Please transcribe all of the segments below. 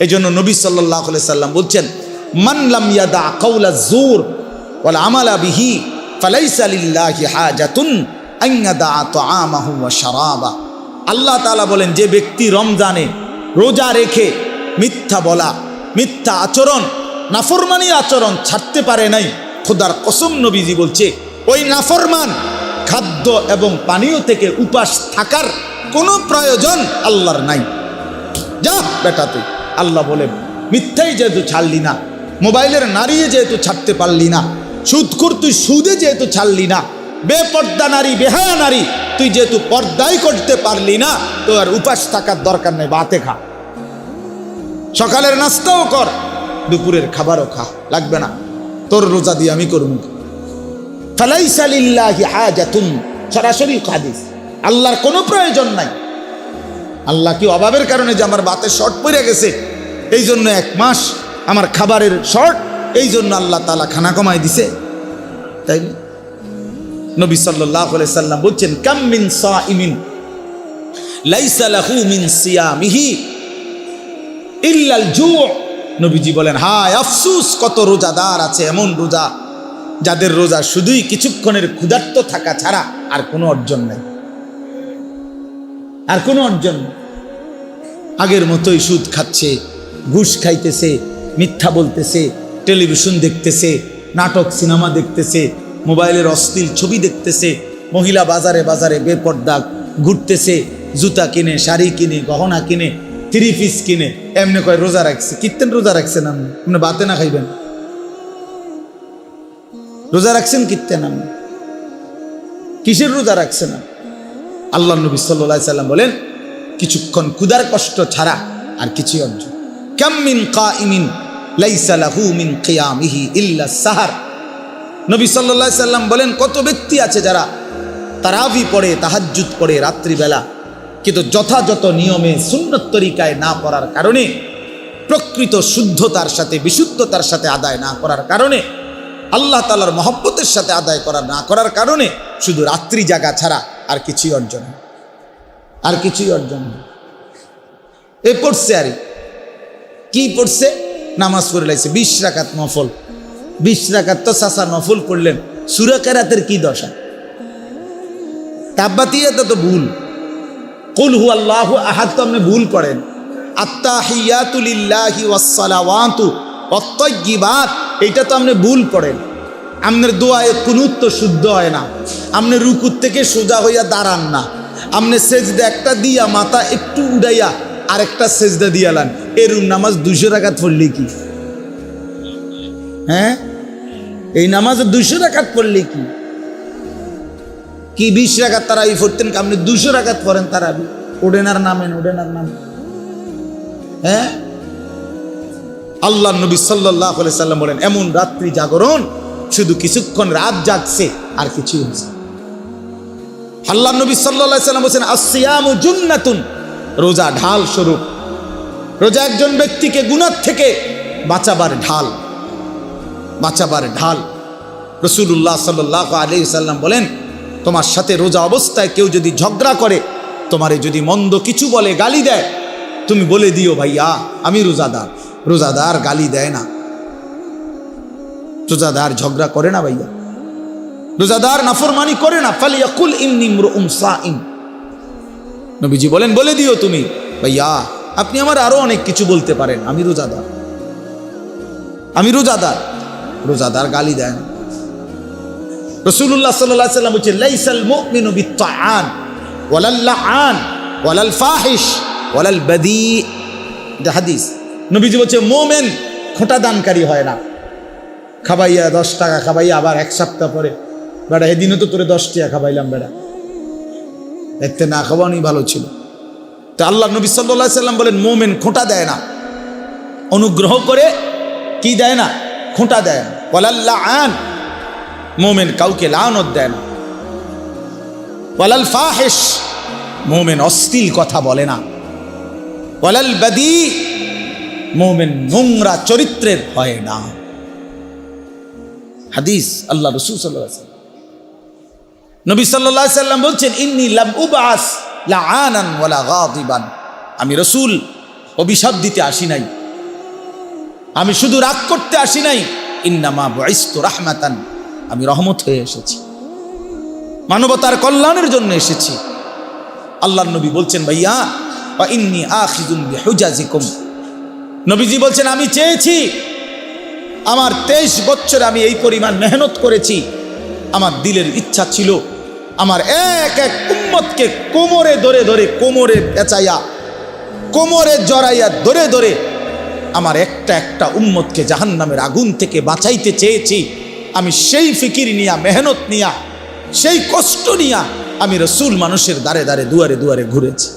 এই জন্য নবী সাল্লাহ সাল্লাম বলছেন মানলাম ইয়াদা কৌলা জোর ওয়াল আমালা বিহি, ফালাইসা লিল্লাহি হাজাতুন আইয়াদা তাআমাহু ওয়া শারাবা। আল্লাহ তাআলা বলেন, যে ব্যক্তি রমজানে রোজা রেখে মিথ্যা বলা, মিথ্যা আচরণ, নাফরমানি আচরণ ছাড়তে পারে নাই, খোদার কসম নবীজি বলছে, ওই নাফরমান খাদ্য এবং পানীয় থেকে উপাস থাকার কোনো প্রয়োজন আল্লাহর নাই। যা বেটা তুই। আল্লাহ বলে, মিথ্যাই যেহেতু ছাড়লি না, মোবাইলের নারীয়ে যেহেতু ছাড়তে পারলি না, সুদখুর তুই সুদে যেহেতু ছাড়লি না, বেপর্দা নারী, বেহায়া নারী, তুই যেহেতু পর্দাই করতে পারলি না তো আর উপাস থাকার দরকার নেই, বাতে খা। সকালের নাস্তাও কর, দুপুরের খাবারও খা, লাগবে না, তোর রোজা দিয়ে আমি করব ফালাইসা লিল্লাহি হাজাতুন, সরাসরি হাদিস। আল্লাহর কোনো প্রয়োজন নাই। আল্লাহ কি অভাবের কারণে যে আমার বাতে শর্ট পড়ে গেছে? এই জন্য এক মাস আমার খাবারের শর্ট এই জন্য আল্লাহ তালা খানা কমাই দিছে। তাই নবী সাল্লাহ সাল্লাম বলছেন, কাম মিন সাইমিন লাইসা লাহু মিন সিয়ামিহি ইল্লাল জু। নবীজি বলেন, হায় আফসুস, কত রোজাদার আছে এমন রোজা, যাদের রোজা শুধুই কিছুক্ষণের ক্ষুধার্ত থাকা ছাড়া আর কোনো অর্জন নেই। আর কোনো অর্জন আগের মতোই সুদ খাচ্ছে, ঘুষ খাইতেছে, মিথ্যা বলতেছে, টেলিভিশন দেখতেছে, নাটক, সিনেমা দেখতেছে, মোবাইলের অশ্লীল ছবি দেখতেছে, মহিলা বাজারে বাজারে বেপর্দা ঘুরতেছে, জুতা কিনে, শাড়ি কিনে, গহনা কিনে থ্রি পিস কিনে, এমনি কয় রোজা রাখছে কীর্তেন রোজা রাখছেন আপনি আপনি বাতে না খাইবেন? রোজা রাখছেন কীর্তেন আপনি কিসের রোজা রাখছেন আপনি? আল্লাহ নবী সাল্লাহ সাল্লাম বলেন, কিছুক্ষণ ক্ষুধার কষ্ট ছাড়া আর কিছুই অর্জন কাম্মিন কাইমিন লাইসা লাহু মিন কিয়ামিহি ইল্লা সাহার। নবী সাল্লাহ সাল্লাম বলেন, কত ব্যক্তি আছে যারা তারাবি পড়ে, তাহাজ্জুদ পড়ে রাত্রিবেলা, কিন্তু যথাযথ নিয়মে সুন্নত তরিকায় না পড়ার কারণে, প্রকৃত শুদ্ধতার সাথে, বিশুদ্ধতার সাথে আদায় না করার কারণে, আল্লাহ তালার মহব্বতের সাথে আদায় করা না করার কারণে, শুধু রাত্রি জাগা ছাড়া আর কিছুই অর্জন আর কিছুই অর্জন। এ পড়ছে আর। কি পড়ছে? নামাজ পড়ে লাইছে। বিশ রাকাত নফল। বিশ রাকাত তো চাষা নফল করলেন। সুরাকারাতের কি দশা? তাব্বাতিয়াতে তো ভুল। কুল হু আল্লাহ আহাদ তো আপনি ভুল পড়েন আত্তাহিয়াতুলিল্লাহি ওয়াসসালাওয়াতু ওয়াত্তাইয়িবাত এটা তো আপনি ভুল পড়েন আপনার দোয়ায় কুনুত তো শুদ্ধ হয় না। আপনি রুকুর থেকে সোজা হইয়া দাঁড়ান না। আপনি সেজদা একটা দিয়া মাথা একটু উড়াইয়া আরেকটা সেজদা দিয়ালান এরুম নামাজ দুশো রাকাত পড়লে কি? হ্যাঁ? এই নামাজ দুশো রাকাত পড়লে কি? কি বিশ রাখাত তারা এই পড়তেন আপনি দুশো রাখাত পড়েন তারা ওডেনার নামেন ওডেনার নাম হ্যাঁ? আল্লাহ নবী সাল্লাহ সাল্লাম বলেন, এমন রাত্রি জাগরণ, শুধু কিছুক্ষণ রাত জাগছে, আর কিছুই হচ্ছে আল্লাহ নবী সাল্লাম বলছেন আসিয়ামু জুন্নাতুন। রোজা ঢাল স্বরূপ। রোজা একজন ব্যক্তিকে গুণার থেকে বাঁচাবার ঢাল। বাঁচাবার ঢাল। রসুল্লাহ সাল্লাহ আলি সাল্লাম বলেন, তোমার সাথে রোজা অবস্থায় কেউ যদি ঝগড়া করে, তোমারে যদি মন্দ কিছু বলে গালি দেয়, তুমি বলে দিও ভাইয়া, আমি রোজাদার। রোজাদার গালি দেয় না। রোজাদার ঝগড়া করে না ভাইয়া। রোজাদার নাফরমানি করে না, ফালিয়াকুল ইন্নি ইমরুম সাইম নবীজি বলেন, বলে দিও তুমি, ভাইয়া, আপনি আমার আরও অনেক কিছু বলতে পারেন, আমি রোজাদার। আমি রোজাদার। রোজাদার গালি দেয় না রসুল্লাহ সাল্লাহ সাল্লাম বলছে, লাইসাল মুমিনু বিত্তাআন, ওয়ালাল লাআন, ওয়ালাল ফাহিশ, ওয়ালাল বাদি। এটা হাদিস। নবীজি বলছে, মোমেন খোঁটা দানকারী হয় না। খাবাইয়া দশ টাকা খাবাইয়া আবার এক সপ্তাহ পরে বেড়া, এদিনও তো তোরে দশ টাকা খাবাইলাম বেড়া। এতে না খাওয়ানোই ভালো ছিল। তো আল্লাহ নবী সাল্লাহ সাল্লাম বলেন, মোমেন খোঁটা দেয় না। অনুগ্রহ করে কি দেয় না? খোঁটা দেয় না। ওয়ালাল্লাহ আন মোমেন কাউকে লানত দেয় না। ওয়ালাল ফাহেশ। মোমেন অশ্লীল কথা বলে না। ওয়ালাল বাদি। মোমেন নোংরা চরিত্রের হয় না। হাদিস আল্লাহ রসুল সাল্লাহ নবী সাল্লাহ সাল্লাম বলছেন, ইন্নি লাম উবাস লা আনান ওয়ালা গাদিবান। আমি রসুল, অভিশাপ দিতে আসি নাই। আমি শুধু রাগ করতে আসি নাই। ইন্নামা বয়স্ত রাহমাতান। আমি রহমত হয়ে এসেছি। মানবতার কল্যাণের জন্য এসেছি। আল্লাহ নবী বলছেন, ভাইয়া, বা ইন্নি আখিজুম বিহুজাজিকুম। নবীজি বলছেন, আমি চেয়েছি, আমার তেইশ বছর আমি এই পরিমাণ মেহনত করেছি। আমার দিলের ইচ্ছা ছিল আমার এক এক উম্মতকে কোমরে ধরে ধরে, কোমরে পেঁচাইয়া, কোমরে জড়াইয়া ধরে ধরে আমার একটা একটা উম্মতকে জাহান্নামের আগুন থেকে বাঁচাইতে চেয়েছি। আমি সেই ফিকির নিয়া, মেহনত নিয়া, সেই কষ্ট নিয়া আমি রসুল মানুষের দ্বারে দ্বারে, দুয়ারে দুয়ারে ঘুরেছি।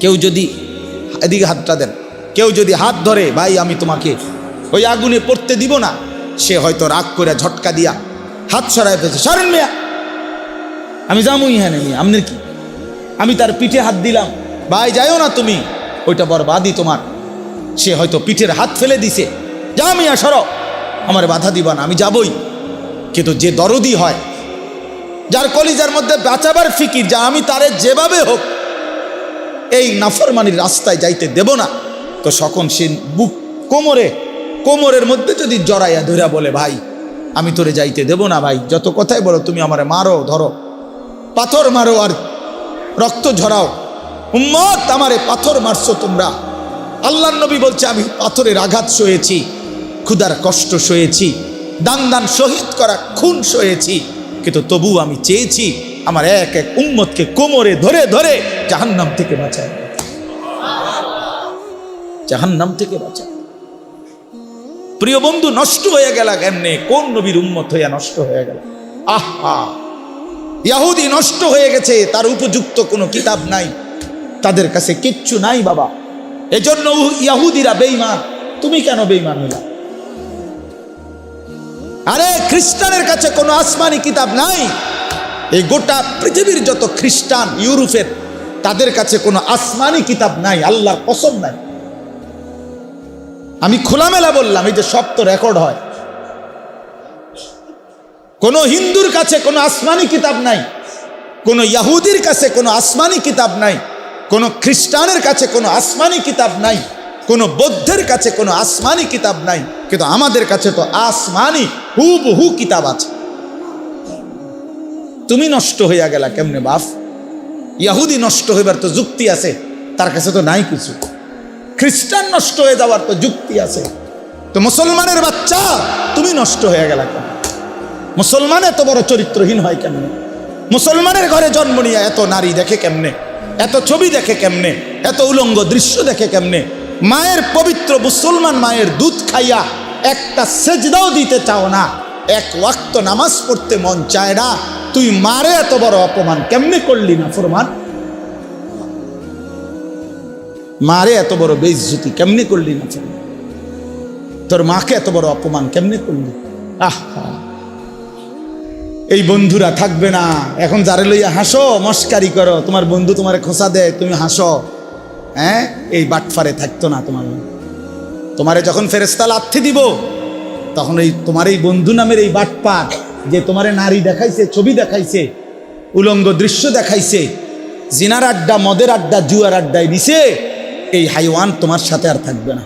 কেউ যদি এদিকে হাতটা দেন, কেউ যদি হাত ধরে, ভাই, আমি তোমাকে ওই আগুনে পড়তে দিব না। সে হয়তো রাগ করে ঝটকা দিয়া হাত সরায় পেয়েছে সরেন মিয়া। আমি যামুই হ্যাঁ নিয়ে আপনার কি? আমি তার পিঠে হাত দিলাম। ভাই, যাইও না তুমি। ওইটা বরবাদই তোমার। সে হয়তো পিঠের হাত ফেলে দিছে। যা মিয়া, সরো। আমার বাধা দিবা না, আমি যাবই। কিন্তু যে দরদি হয়, যার কলিজার মধ্যে বাঁচাবার ফিকির, যা আমি তারে যেভাবে হোক, এই নাফরমানির রাস্তায় যাইতে দেব না। তো সকন সে বুক কোমরে, কোমরের মধ্যে যদি জড়াইয়া ধরিয়া বলে, ভাই, আমি তোরে যাইতে দেব না, ভাই। যত কথাই বলো, তুমি আমারে মারো, ধরো। পাথর মারো আর রক্ত ঝরাও। উম্মত, আমারে পাথর মারছো তোমরা। আল্লাহ নবী বলছে, আমি পাথরের আঘাত সয়েছি ক্ষুদার কষ্ট সয়েছি, দান দান শহীদ করা খুন সয়েছি, কিন্তু তবু আমি চেয়েছি আমার এক এক উম্মতকে কোমরে ধরে ধরে জাহান্নাম থেকে বাঁচায়। জাহান্নাম থেকে বাঁচায়। প্রিয় বন্ধু, নষ্ট হয়ে গেল কেমনে? কোন নবীর উম্মত হইয়া নষ্ট হয়ে গেল? আহা! ইয়াহুদি নষ্ট হয়ে গেছে, তার উপযুক্ত কোনো কিতাব নাই। তাদের কাছে কিচ্ছু নাই বাবা। এজন্য ইয়াহুদিরা বেইমান তুমি কেন বেইমান হইলা? আরে, খ্রিস্টানের কাছে কোনো আসমানি কিতাব নাই। এই গোটা পৃথিবীর যত খ্রিস্টান, ইউরোপের, তাদের কাছে কোনো আসমানি কিতাব নাই, আল্লাহর কসম নাই। আমি খোলামেলা বললাম, এই যে সব তো রেকর্ড হয়। কোনো হিন্দুর কাছে কোনো আসমানি কিতাব নাই, কোনো ইয়াহুদির কাছে কোনো আসমানি কিতাব নাই, কোনো খ্রিস্টানের কাছে কোনো আসমানি কিতাব নাই, কোনো বৌদ্ধের কাছে কোনো আসমানি কিতাব নাই, কিন্তু আমাদের কাছে তো আসমানি হুবহু কিতাব আছে। তুমি নষ্ট হইয়া গেলা কেমনে বাপ? ইয়াহুদি নষ্ট হইবার তো যুক্তি আছে, তার কাছে তো নাই কিছু। খ্রিস্টান নষ্ট হয়ে যাওয়ার তো যুক্তি আছে। তো মুসলমানের বাচ্চা, তুমি নষ্ট হয়ে গেলা কেন মুসলমান এত বড় চরিত্রহীন হয় কেমনে? মুসলমানের ঘরে জন্ম নিয়ে এত নারী দেখে কেমনে? এত ছবি দেখে কেমনে? এত উলঙ্গ দৃশ্য দেখে কেমনে? মায়ের পবিত্র মুসলমান মায়ের দুধ খাইয়া একটা সেজদাও দিতে চাও না। এক ওয়াক্ত নামাজ পড়তে মন চায় না। তুই মারে এত বড় অপমান কেমনে করলি না ফরমান? মারে এত বড় বেইজ্জতি কেমনে করলি না তোর মাকে এত বড় অপমান কেমনে করলি? আহ! এই বন্ধুরা থাকবে না। এখন যারে লইয়া হাসো, মস্কারি করো। তোমার বন্ধু তোমারে খোসা দেয়, তুমি হাসো। হ্যাঁ? এই বাটফারে থাকতো না তোমার। তোমারে যখন ফেরেস্তা লাথি দিব, তখন এই তোমার এই বন্ধু নামের এই বাটপাট, যে তোমারে নারী দেখাইছে, ছবি দেখাইছে, উলঙ্গ দৃশ্য দেখাইছে, জিনার আড্ডা, মদের আড্ডা, জুয়ার আড্ডায় দিছে, এই হাইওয়ান তোমার সাথে আর থাকবে না।